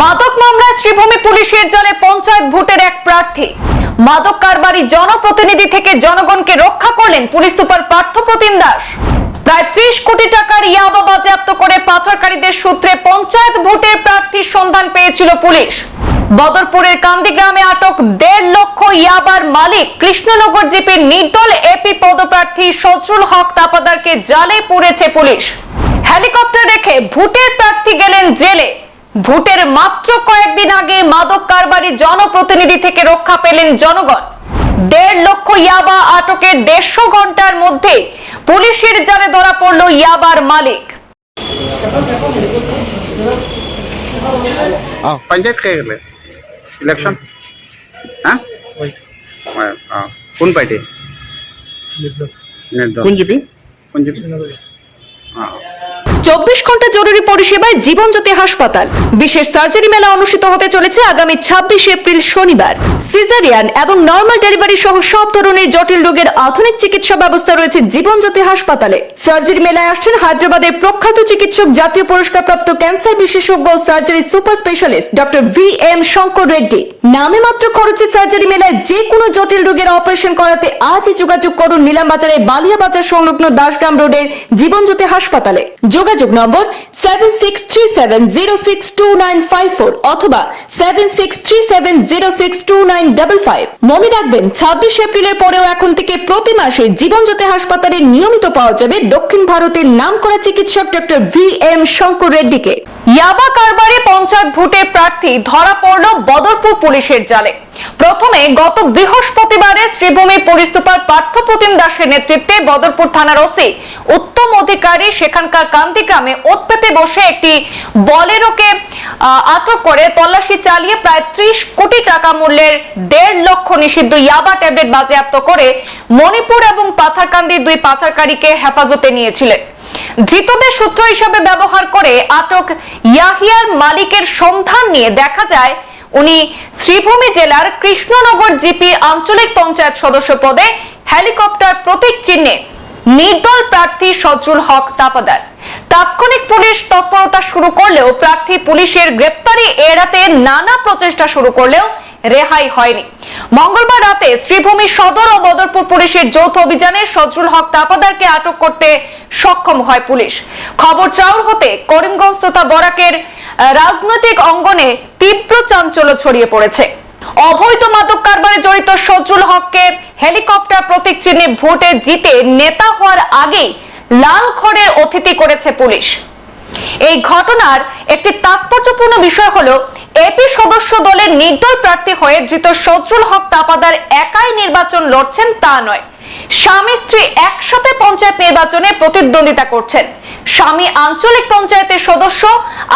মাদক মামলায় শ্রীভূমি পুলিশের জলে পঞ্চায়েত ভোটের এক প্রার্থী। মাদক কারবারি জনপ্রতিনিধি থেকে জনগণকে রক্ষা করলেন পুলিশ সুপার পার্থ প্রতিম দাস। প্রায় ত্রিশ কোটি টাকার ইয়াবা বাজেয়াপ্ত করে পাচারকারীদের সূত্রে পঞ্চায়েত ভোটের প্রার্থীর সন্ধান পেয়েছিল পুলিশ। বদরপুরের কান্দি গ্রামে আটক দেড় লক্ষ ইয়াবার মালিক কৃষ্ণনগর জিপির নির্দল এপি পদপ্রার্থী সজরুল হক তাপাদারকে জালে পুড়েছে পুলিশ। হেলিকপ্টার রেখে ভোটের প্রার্থী গেলেন জেলে। ভোটের মাত্র কয়েকদিন আগে মাদক কারবারি জনপ্রতিনিধি থেকে রক্ষা পেলেন জনগণ দেড় লক্ষ ইয়াবা আটকের দেড়শো ঘন্টার মধ্যে পুলিশের জালে ধরা পড়ল ইয়াবার মালিক हाँ पंचायत काय केलं इलेक्शन हां हां कोण पाहिजे निर्दल কোন জিপি कोण जिपी हां চব্বিশ ঘণ্টা জরুরি পরিষেবায় জীবনজ্যোতি হাসপাতাল। বিশেষ সার্জারি মেলা অনুষ্ঠিত হতে চলেছে আগামী ছাব্বিশ এপ্রিল শনিবার। সিজারিয়ান এবং নর্মাল ডেলিভারি সহ সব ধরনের জটিল রোগের আধুনিক চিকিৎসা ব্যবস্থা রয়েছে জীবনজ্যোতি হাসপাতালে। সার্জারি মেলায় আসছেন হায়দ্রাবাদের প্রখ্যাত চিকিৎসক, জাতীয় পুরস্কারপ্রাপ্ত ক্যান্সার বিশেষজ্ঞ surgery super specialist doctor V M Shankar Reddy. নামে মাত্র খরচে সার্জারি মেলায় যে কোনো জটিল রোগের অপারেশন করাতে আজই যোগাযোগ করুন নিলাম বাজারে বালিয়া বাজার সংলগ্ন দাসগ্রাম রোডের জীবনজ্যোতি হাসপাতালে। যোগাযোগ নম্বর অথবা মনে রাখবেন, ছাব্বিশ এপ্রিলের পরেও এখন থেকে প্রতি মাসে জীবনজ্যোতি হাসপাতালে নিয়মিত পাওয়া যাবে দক্ষিণ ভারতের নামকরা চিকিৎসক ডক্টর ভি এম শঙ্কর রেড্ডিকে। ইয়াবা কারবারে পঞ্চায়েত ভোটের প্রার্থী ধরা পড়ল বদরপুর পুলিশের জালে। প্রথমে গত বৃহস্পতিবারে শ্রীভূমি পুলিশ সুপার পার্থ প্রতিম দাসের নেতৃত্বে বদরপুর থানার ওসি উত্তম অধিকারী সেখানকার কান্তি গ্রামে বসে একটি বলেরোকে আটক করে তল্লাশি চালিয়ে প্রায় ত্রিশ কোটি টাকা মূল্যের দেড় লক্ষ নিষিদ্ধ ইয়াবা ট্যাবলেট বাজেয়াপ্ত করে মণিপুর এবং পাথারকান্দির দুই পাচারকারীকে হেফাজতে নিয়েছিলেন। ধৃতদের সূত্র হিসাবে ব্যবহার করে আটক ইয়াহিয়ার মালিকের সন্ধান নিয়ে দেখা যায়, উনি শ্রীভূমি জেলার কৃষ্ণনগর জিপি আঞ্চলিক পঞ্চায়েত সদস্য পদে হেলিকপ্টার প্রতীক চিহ্নে নির্দল প্রার্থী সজরুল হক তাপাদার তাৎক্ষণিক পুলিশ তৎপরতা শুরু করলেও প্রার্থী পুলিশের গ্রেপ্তারি এড়াতে নানা প্রচেষ্টা শুরু করলেও রেহাই হয়নি। মঙ্গলবার রাতে শ্রীভূমি সদর ও বদরপুর পুলিশের যৌথ অভিযানে সজরুল হক তাপাদারকে আটক করতে সক্ষম হয় পুলিশ। খবর চাউর হতে করিমগঞ্জ তথা বরাকের রাজনৈতিক অঙ্গনে তীব্র চাঞ্চল্য ছড়িয়ে পড়েছে। অবৈধ মাদক কারবারে জড়িত সজরুল হককে হেলিকপ্টার প্রতীক চিহ্নে ভোটে জিতে নেতা হওয়ার আগেই লাল খড়ের অতিথি করেছে পুলিশ। এই ঘটনার একটি তাৎপর্যপূর্ণ বিষয় হলো এপি সদস্য দলের নির্দল প্রার্থী হয়ে ধৃত সজরুল হক তাপাদার একাই নির্বাচন লড়ছেন তা নয়। স্বামী স্ত্রী একসাথে পঞ্চায়েত নির্বাচনে প্রতিদ্বন্দ্বিতা করছেন। স্বামী আঞ্চলিক পঞ্চায়েতের সদস্য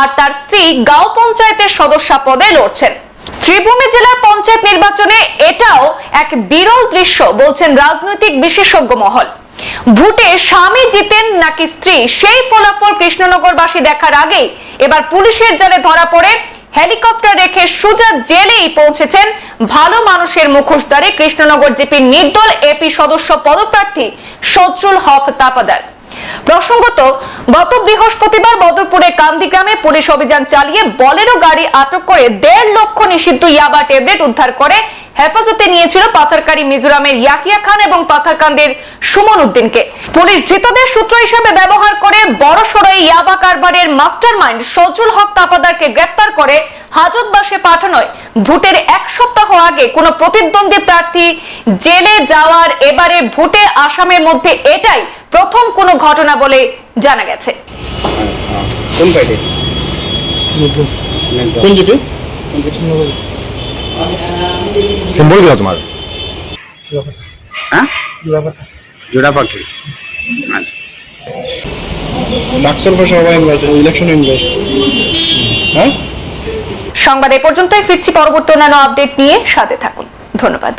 আর তার স্ত্রী গাঁও পঞ্চায়েতের সদস্যা পদে লড়ছেন। শ্রীভূমি জেলার পঞ্চায়েত নির্বাচনে এটাও এক বিরল দৃশ্য, বলছেন রাজনৈতিক বিশেষজ্ঞ মহল। ভোটে স্বামী জিতেন নাকি স্ত্রী? সেই ফলাফল কৃষ্ণনগরবাসী দেখার আগেই এবার পুলিশের জালে ধরা পড়ে। হেলিকপ্টার রেখে সোজা জেলেই পৌঁছেছেন ভালো মানুষের মুখোশধারী কৃষ্ণনগর জিপির নির্দল এপি সদস্য পদপ্রার্থী সজরুল হক তাপাদার। প্রসঙ্গত, গত বৃহস্পতিবার বদরপুরের কান্দি গ্রামে পুলিশ অভিযান চালিয়ে বলেরো গাড়ি আটক করে দেড় লক্ষ নিষিদ্ধ ইয়াবা ট্যাবলেট উদ্ধার করে হেফাজতে নিয়েছিল পাচারকারী মিজোরামের ইয়াকিয়া খান এবং পাথারকান্দের সুমন উদ্দিনকে। পুলিশ ধৃতদের সূত্র হিসেবে ব্যবহার করে বড়সড় ইয়াবা কারবারের মাস্টার মাইন্ড সজুল হক তাপাদারকে গ্রেপ্তার করে হাজতবাসে পাঠানোয়। ভোটের এক সপ্তাহ আগে কোনো প্রতিদ্বন্দ্বী প্রার্থী জেলে যাওয়ার এবারে ভোটে আসামের মধ্যে এটাই প্রথম কোনো ঘটনা বলে জানা গেছে। কোন কোন সিম্বল কি তোমার? হ্যাঁ? জোড়া পাখি। সংবাদ এ পর্যন্তই ফিরছি পরবর্তী অন্যান্য আপডেট নিয়ে সাথে থাকুন। ধন্যবাদ।